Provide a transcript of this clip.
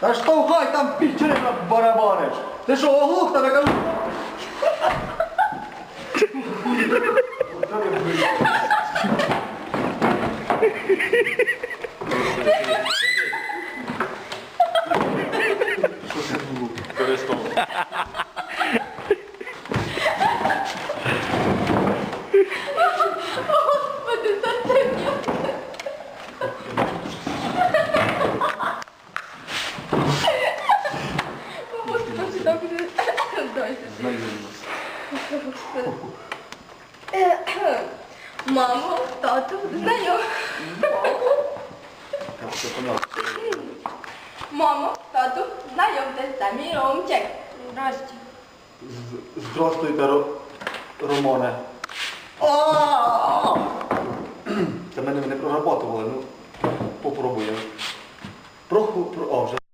Хай там пічерина барабаниш. Ти що, оглух тебе кажу? Що це було? Користом. Господи, зачем Господи, Мамо, тату, знайом. Так, все понятно. Мамо, тату, знайомтесь, це мій Ромчик. Здрасте. З- Здрастуйте, Ро- Романе. Це мене не прорабатували, ну попробуємо. Про, про, а, вже